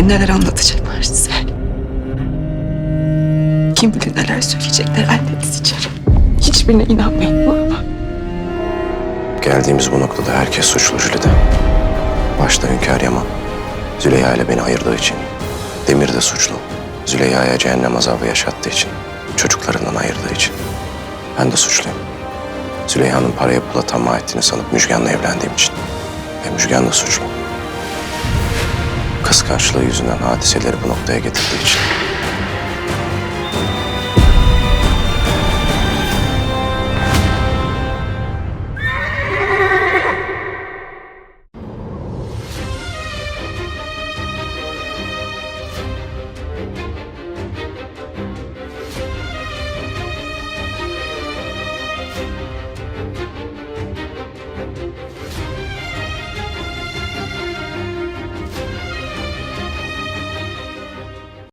bilir neler anlatacaklar size. Kim bilir neler söyleyecekler anneniz için. Hiçbirine inanmayın mu? Geldiğimiz bu noktada herkes suçlu Jülide. Başta Hünkâr Yaman. Züleyha ile beni ayırdığı için. Demir de suçlu. Züleyha'ya cehennem azabı yaşattığı için. Çocuklarından ayırdığı için. Ben de suçluyum. Züleyha'nın paraya pula tamah ettiğini sanıp Müjgan'la evlendiğim için. Ve Müjgan da suçlu. Kıskançlığı yüzünden hadiseleri bu noktaya getirdiği için.